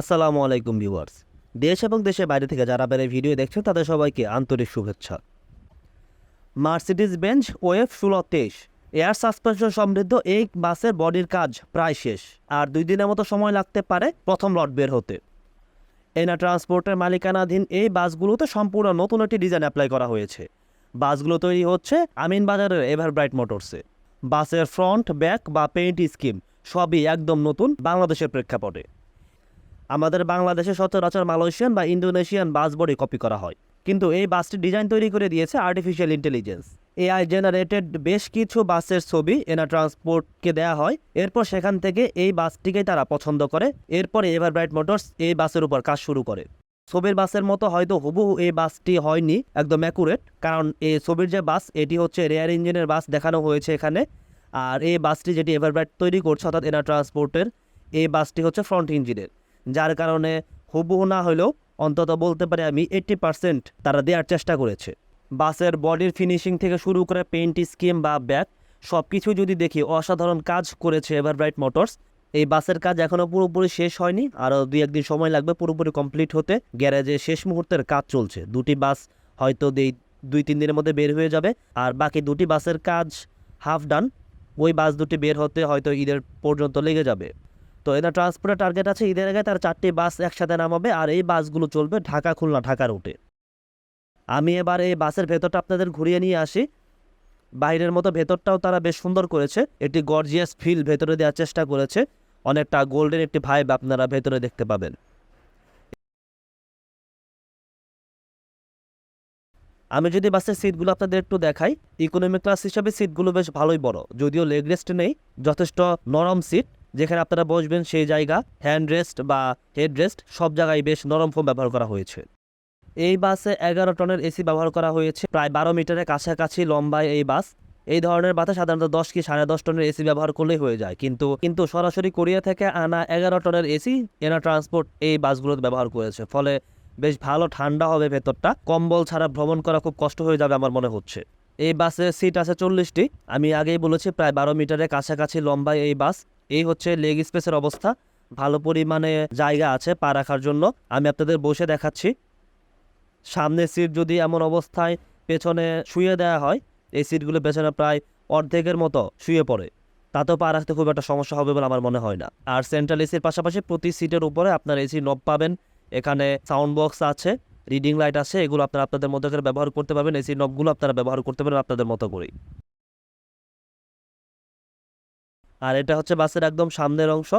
আসসালামু আলাইকুম ভিউয়ার্স। দেশ এবং দেশের বাইরে থেকে যারা বেড়ে ভিডিও দেখছেন, তাদের সবাইকে আন্তরিক শুভেচ্ছা। মার্সিডিজ বেঞ্চ ওয়েফ ষোলো তেইশ, এয়ার সাসপেনশন সমৃদ্ধ, এই বাসের বডির কাজ প্রায় শেষ, আর দুই দিনের মতো সময় লাগতে পারে প্রথম লট বের হতে। এনা ট্রান্সপোর্টের মালিকানাধীন এই বাসগুলোতে সম্পূর্ণ নতুন একটি ডিজাইন অ্যাপ্লাই করা হয়েছে। বাসগুলো তৈরি হচ্ছে আমিন বাজারের এভারব্রাইট মোটরসে বাসের ফ্রন্ট, ব্যাক বা পেইন্ট স্কিম সবই একদম নতুন বাংলাদেশের প্রেক্ষাপটে। আমাদের বাংলাদেশে সচরাচর মালয়েশিয়ান বা ইন্দোনেশিয়ান বাস বডি কপি করা হয়। কিন্তু এই বাসটি ডিজাইন তৈরি করে দিয়েছে আর্টিফিশিয়াল ইন্টেলিজেন্স এআই জেনারেটেড বেশ কিছু বাসের ছবি, এনা ট্রান্সপোর্টকে দেওয়া হয়। এরপর সেখান থেকে এই বাসটিকেই তারা পছন্দ করে। এরপরে এভারব্রাইট মোটরস এই বাসের উপর কাজ শুরু করে। ছবির বাসের মতো হয়তো হুবহু এই বাসটি হয়নি একদম অ্যাকুরেট কারণ এই ছবির যে বাস, এটি হচ্ছে রেয়ার ইঞ্জিনের বাস দেখানো হয়েছে এখানে। আর এই বাসটি যেটি এভারব্রাইট তৈরি করছে, অর্থাৎ এনা ট্রান্সপোর্টের এই বাসটি হচ্ছে ফ্রন্ট ইঞ্জিনের যার কারণে হুবহু না হলেও অন্তত বলতে পারি আমি এইট্টি পার্সেন্ট তারা দেওয়ার চেষ্টা করেছে। বাসের বডির ফিনিশিং থেকে শুরু করে পেইন্ট স্কিম বা ব্যাক সব কিছু যদি দেখি অসাধারণ কাজ করেছে এভারব্রাইট মোটরস এই বাসের কাজ এখনও পুরোপুরি শেষ হয়নি, আরও দুই একদিন সময় লাগবে পুরোপুরি কমপ্লিট হতে। গ্যারেজে শেষ মুহূর্তের কাজ চলছে। দুটি বাস হয়তো দুই তিন দিনের মধ্যে বের হয়ে যাবে, আর বাকি দুটি বাসের কাজ হাফ ডান ওই বাস দুটি বের হতে হয়তো ঈদের পর্যন্ত লেগে যাবে। তো এদের ট্রান্সপোর্টের টার্গেট আছে, ঈদের আগে তার চারটি বাস একসাথে নামাবে আর এই বাসগুলো চলবে ঢাকা, খুলনা, ঢাকা রুটে আমি এবার এই বাসের ভেতরটা আপনাদের ঘুরিয়ে নিয়ে আসি। বাইরের মতো ভেতরটাও তারা বেশ সুন্দর করেছে। একটি গর্জিয়াস ফিল ভেতরে দেওয়ার চেষ্টা করেছে। অনেকটা গোল্ডেন একটি ভাইব আপনারা ভেতরে দেখতে পাবেন। আমি যদি বাসের সিটগুলো আপনাদের একটু দেখাই ইকোনমি ক্লাস হিসাবে সিটগুলো বেশ ভালোই বড়, যদিও লেগ রেস্ট নেই, যথেষ্ট নরম সিট যেখানে আপনারা বসবেন সেই জায়গা হ্যান্ড রেস্ট বা হেড রেস্ট সব জায়গায় বেশ নরম ফোম ব্যবহার করা হয়েছে। এই বাসে এগারো টনের এসি ব্যবহার করা হয়েছে, প্রায় বারো মিটারের কাছাকাছি লম্বায় এই বাস। এই ধরনের বাসে সাধারণত দশ কি সাড়ে দশ টনের এসি ব্যবহার করলেই হয়ে যায়, কিন্তু কিন্তু সরাসরি কোরিয়া থেকে আনা এগারো টনের এসি এনা ট্রান্সপোর্ট এই বাসগুলোতে ব্যবহার করেছে। ফলে বেশ ভালো ঠান্ডা হবে ভেতরটা। কম্বল ছাড়া ভ্রমণ করা খুব কষ্ট হয়ে যাবে আমার মনে হচ্ছে। এই বাসে সিট আছে চল্লিশটি। আমি আগেই বলেছি, প্রায় বারো মিটারের কাছাকাছি লম্বায় এই বাস। এই হচ্ছে লেগ স্পেসের অবস্থা। ভালো পরিমাণে জায়গা আছে পা রাখার জন্য। আমি আপনাদের বসে দেখাচ্ছি। সামনের সিট যদি এমন অবস্থায় পেছনে শুয়ে দেওয়া হয়, এই সিটগুলো পেছনে প্রায় অর্ধেকের মতো শুয়ে পড়ে। তাতেও পা রাখতে খুব একটা সমস্যা হবে বলে আমার মনে হয় না। আর সেন্ট্রাল এসির পাশাপাশি প্রতি সিটের উপরে আপনার এসি নব পাবেন। এখানে সাউন্ড বক্স আছে। রিডিং লাইট আছে, এগুলো আপনারা আপনাদের মতো করে ব্যবহার করতে পারবেন এসি নবগুলো আপনারা ব্যবহার করতে পারবেন আপনাদের মতো করেই। আর এটা হচ্ছে বাসের একদম সামনের অংশ,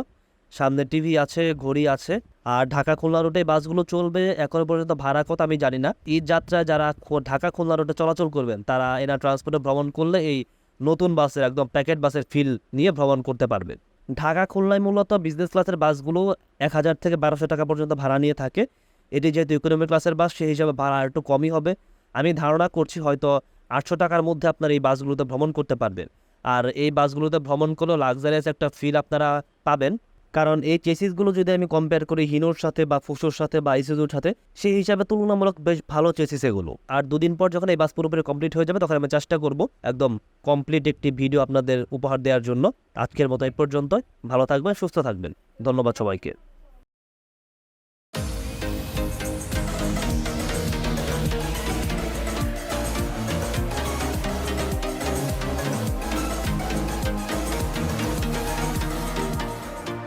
সামনে টিভি আছে, ঘড়ি আছে, আর ঢাকা খুলনা এই বাসগুলো চলবে এখন পর্যন্ত ভাড়া কত আমি জানি না। ঈদ যাত্রায় যারা ঢাকা খুলনা রুটে চলাচল করবেন, তারা এনা ট্রান্সপোর্টে ভ্রমণ করলে এই নতুন বাসের একদম প্যাকেট বাসের ফিল নিয়ে ভ্রমণ করতে পারবেন ঢাকা খুলনায় মূলত বিজনেস ক্লাসের বাসগুলো এক হাজার থেকে বারোশো টাকা পর্যন্ত ভাড়া নিয়ে থাকে। এটি যেহেতু ইকোনমি ক্লাসের বাস সেই হিসাবে ভাড়া একটু কমই হবে। আমি ধারণা করছি হয়তো আটশো টাকার মধ্যে আপনার এই বাসগুলোতে ভ্রমণ করতে পারবেন। আর এই বাসগুলোতে ভ্রমণ করলেও লাক্সারিয়াস একটা ফিল আপনারা পাবেন। কারণ এই চেসিসগুলো যদি আমি কম্পেয়ার করি হিনোর সাথে বা ফুসোর সাথে বা ইসুজুর সাথে, সেই হিসাবে তুলনামূলক বেশ ভালো চেসিস এগুলো। আর দুদিন পর যখন এই বাস পুরোপুরি কমপ্লিট হয়ে যাবে, তখন আমি চেষ্টা করব একদম কমপ্লিট একটি ভিডিও আপনাদের উপহার দেওয়ার জন্য। আজকের মতো এই পর্যন্ত ভালো থাকবেন, সুস্থ থাকবেন। ধন্যবাদ সবাইকে।